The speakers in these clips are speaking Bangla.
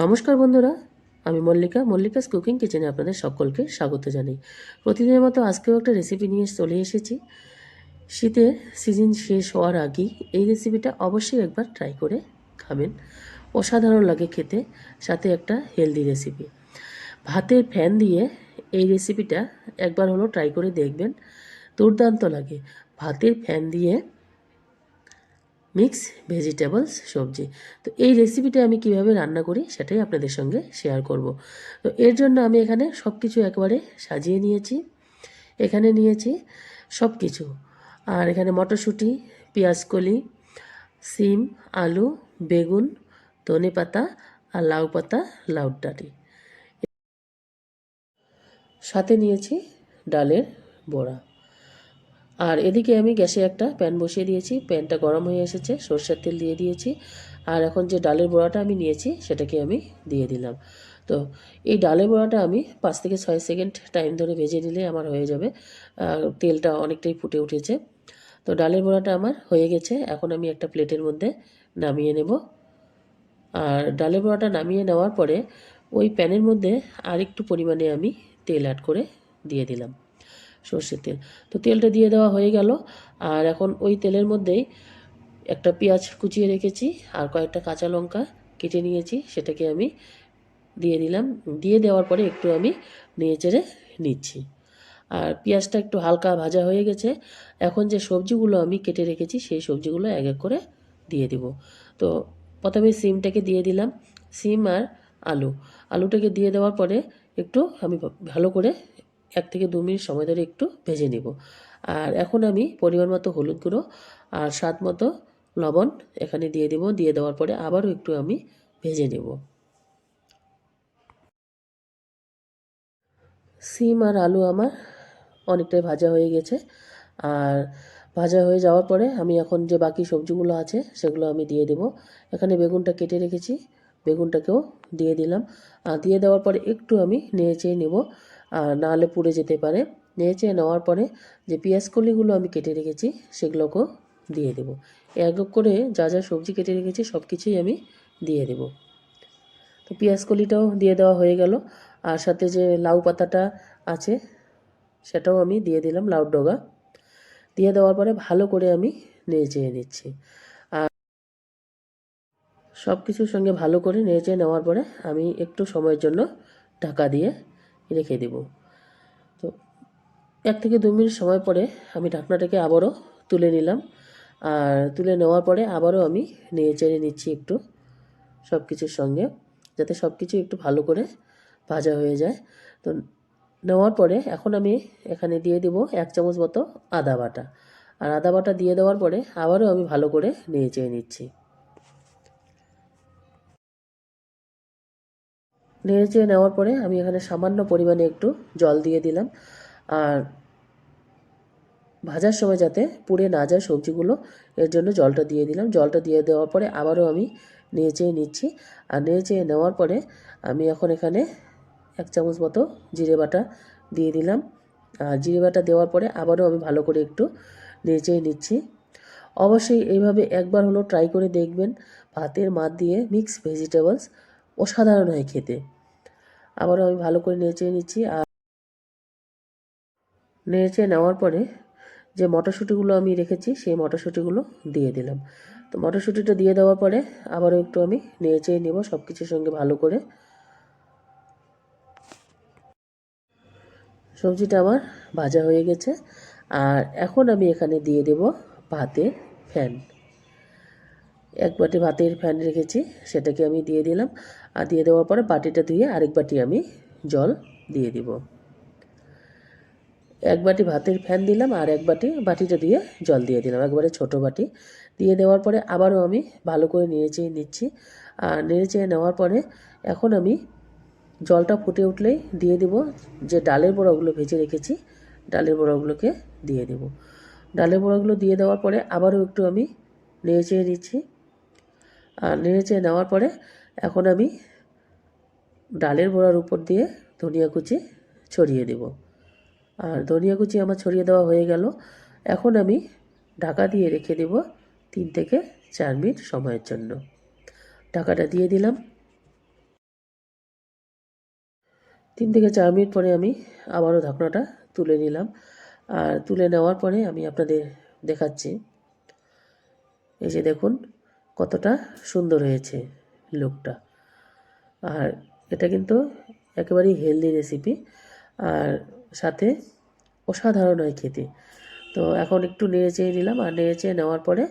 নমস্কার বন্ধুরা, আমি মল্লিকা, মল্লিকাস কুকিং কিচেনে আপনাদের সকলকে স্বাগত জানাই। প্রতিদিনের মতো আজকেও একটা রেসিপি নিয়ে চলে এসেছি। শীতের সিজন শেষ হওয়ার আগেই এই রেসিপিটা অবশ্যই একবার ট্রাই করে খাবেন। অসাধারণ লাগে খেতে, সাথে একটা হেলদি রেসিপি ভাতের ফ্যান দিয়ে এই রেসিপিটা একবার হলো ট্রাই করে দেখবেন। দুর্দান্ত লাগে। ভাতের ফ্যান দিয়ে মিক্স ভেজিটেবলস সবজি। তো এই রেসিপিটা আমি কীভাবে রান্না করি সেটাই আপনাদের সঙ্গে শেয়ার করব। তো এর জন্য আমি এখানে সব কিছু একবারে সাজিয়ে নিয়েছি। এখানে নিয়েছি সব কিছু আর এখানে মটরশুঁটি, পেঁয়াজকলি, সিম, আলু, বেগুন, ধনে পাতা আর লাউ পাতা, লাউ ডাঁটি। সাথে নিয়েছি ডালের বড়া। আর এদিকে আমি গ্যাসে একটা প্যান বসিয়ে দিয়েছি। প্যানটা গরম হয়ে এসেছে, সর্ষের তেল দিয়ে দিয়েছি। আর এখন যে ডালের বড়াটা আমি নিয়েছি, সেটাকে আমি দিয়ে দিলাম। তো এই ডালের বড়াটা আমি পাঁচ থেকে ছয় সেকেন্ড টাইম ধরে ভেজে নিলে আমার হয়ে যাবে। তেলটা অনেকটাই ফুটে উঠেছে। তো ডালের বড়াটা আমার হয়ে গেছে। এখন আমি একটা প্লেটের মধ্যে নামিয়ে নেব। আর ডালের বড়াটা নামিয়ে নেওয়ার পরে ওই প্যানের মধ্যে আর একটু পরিমাণে আমি তেল অ্যাড করে দিয়ে দিলাম। সর্ষের তেল। তো তেলটা দিয়ে দেওয়া হয়ে গেল। আর এখন ওই তেলের মধ্যেই একটা পেঁয়াজ কুচিয়ে রেখেছি আর কয়েকটা কাঁচা লঙ্কা কেটে নিয়েছি। সেটাকে আমি দিয়ে দিলাম। দিয়ে দেওয়ার পরে একটু আমি নেড়ে চেড়ে নিচ্ছি। আর পেঁয়াজটা একটু হালকা ভাজা হয়ে গেছে। এখন যে সবজিগুলো আমি কেটে রেখেছি, সেই সবজিগুলো এক এক করে দিয়ে দিব। তো প্রথমে সিমটাকে দিয়ে দিলাম। সিম আর আলু। আলুটাকে দিয়ে দেওয়ার পরে একটু আমি ভালো করে এক থেকে দু মিনিট সময় ধরে একটু ভেজে নেব। আর এখন আমি পরিমাণ মতো হলুদ গুঁড়ো আর স্বাদ মতো লবণ এখানে দিয়ে দেব। দিয়ে দেওয়ার পরে আবারও একটু আমি ভেজে নেব। সিম আর আলু আমার অনেকটাই ভাজা হয়ে গেছে। আর ভাজা হয়ে যাওয়ার পরে আমি এখন যে বাকি সবজিগুলো আছে সেগুলো আমি দিয়ে দেব। এখানে বেগুনটা কেটে রেখেছি। বেগুনটাকেও দিয়ে দিলাম। আর দিয়ে দেওয়ার পরে একটু আমি নেড়ে চেয়ে নেব। নাহলে পুড়ে যেতে পারে। নেড়ে নেওয়ার পরে যে পেঁয়াজ কলিগুলো আমি কেটে রেখেছি, সেগুলোকেও দিয়ে দেব। এক করে যা যা সবজি কেটে রেখেছি সব কিছুই আমি দিয়ে দেব। তো পেঁয়াজ কলিটাও দিয়ে দেওয়া হয়ে গেল। আর সাথে যে লাউ পাতাটা আছে, সেটাও আমি দিয়ে দিলাম, লাউ ডগা। দিয়ে দেওয়ার পরে ভালো করে আমি নেড়ে নিচ্ছি। আর সব কিছুর সঙ্গে ভালো করে নেড়ে চেয়ে নেওয়ার পরে আমি একটু সময়ের জন্য ঢাকা দিয়ে রেখে দেব। তো এক থেকে দু মিনিট সময় পরে আমি ঢাকনাটাকে আবারও তুলে নিলাম। আর তুলে নেওয়ার পরে আবারও আমি নেড়ে চেড়ে নিচ্ছি একটু সব কিছুর সঙ্গে, যাতে সব কিছু একটু ভালো করে ভাজা হয়ে যায়। তো নেওয়ার পরে এখন আমি এখানে দিয়ে দেব এক চামচ মতো আদা বাটা। আর আদা বাটা দিয়ে দেওয়ার পরে আবারও আমি ভালো করে নেড়ে চেড়ে নিচ্ছি। নেড়ে চেড়ে নেওয়ার পরে আমি এখানে সামান্য পরিমাণে একটু জল দিয়ে দিলাম। আর ভাজার সময় যাতে পুড়ে না যায় সবজিগুলো, এর জন্য জলটা দিয়ে দিলাম। জলটা দিয়ে দেওয়ার পরে আবারও আমি নেড়ে চেয়ে নিচ্ছি। আর নেড়ে চেয়ে নেওয়ার পরে আমি এখন এখানে এক চামচ মতো জিরে বাটা দিয়ে দিলাম। আর জিরে বাটা দেওয়ার পরে আবারও আমি ভালো করে একটু নেড়ে নিচ্ছি। অবশ্যই এইভাবে একবার হলো ট্রাই করে দেখবেন। ভাতের মাছ দিয়ে মিক্স ভেজিটেবলস অসাধারণ হয় খেতে। আবারও আমি ভালো করে নেড়ে নিচ্ছি আর নেড়ে নেওয়ার পরে যে মটরশুঁটিগুলো আমি রেখেছি, সেই মটরশুঁটিগুলো দিয়ে দিলাম। তো মটরশুঁটিটা দিয়ে দেওয়ার পরে আবারও একটু আমি নেড়ে নেব সব কিছুর সঙ্গে ভালো করে। সবজিটা আমার ভাজা হয়ে গেছে। আর এখন আমি এখানে দিয়ে দেব ভাতে ফ্যান। এক বাটি ভাতের ফ্যান রেখেছি, সেটাকে আমি দিয়ে দিলাম। আর দিয়ে দেওয়ার পরে বাটিটা ধুয়ে আরেক বাটি আমি জল দিয়ে দিব। এক বাটি ভাতের ফ্যান দিলাম আর এক বাটি বাটিটা দিয়ে জল দিয়ে দিলাম, একবারে ছোট বাটি। দিয়ে দেওয়ার পরে আবারও আমি ভালো করে নেড়ে চেয়ে নিচ্ছি। আর নেড়ে চেয়ে নেওয়ার পরে এখন আমি জলটা ফুটে উঠলেই দিয়ে দেব যে ডালের বড়াগুলো ভেজে রেখেছি, ডালের বড়াগুলোকে দিয়ে দেব। ডালের বড়াগুলো দিয়ে দেওয়ার পরে আবারও একটু আমি নেড়ে চেয়ে নিচ্ছি। আর নেড়ে চেয়ে নেওয়ার পরে এখন আমি ডালের বড়ার উপর দিয়ে ধনিয়া কুচি ছড়িয়ে দেব। আর ধনিয়া কুচি আমার ছড়িয়ে দেওয়া হয়ে গেল। এখন আমি ঢাকা দিয়ে রেখে দেব তিন থেকে চার মিনিট সময়ের জন্য। ঢাকাটা দিয়ে দিলাম। তিন থেকে চার মিনিট পরে আমি আবারও ঢাকনাটা তুলে নিলাম। আর তুলে নেওয়ার পরে আমি আপনাদের দেখাচ্ছি। এই যে দেখুন কতটা সুন্দর হয়েছে লুকটা। আর এটা কিন্তু একেবারেই হেলদি রেসিপি আর সাথে অসাধারণ হয় খেতে। তো এখন একটু নেড়ে চেয়ে নিলাম আর নেড়ে চেয়ে নেওয়ার পরে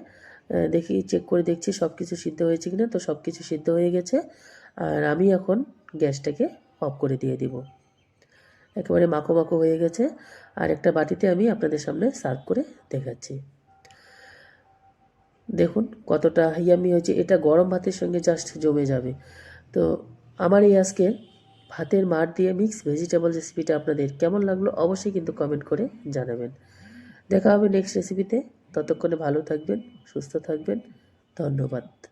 দেখি চেক করে দেখছি সব কিছু সিদ্ধ হয়েছে কিনা। তো সব কিছু সিদ্ধ হয়ে গেছে আর আমি এখন গ্যাসটাকে অফ করে দিয়ে দিব। একেবারে মাখো মাখো হয়ে গেছে আর একটা বাটিতে আমি আপনাদের সামনে সার্ভ করে দেখাচ্ছি। দেখুন কতটা ইয়ামি হয়েছে। এটা গরম ভাতের সঙ্গে জাস্ট জমে যাবে। তো আমার এই আজকে ভাতের মার দিয়ে মিক্স ভেজিটেবল রেসিপিটা আপনাদের কেমন লাগল অবশ্যই কিন্তু কমেন্ট করে জানাবেন। দেখা হবে নেক্সট রেসিপিতে ততক্ষণে ভালো থাকবেন, সুস্থ থাকবেন। ধন্যবাদ।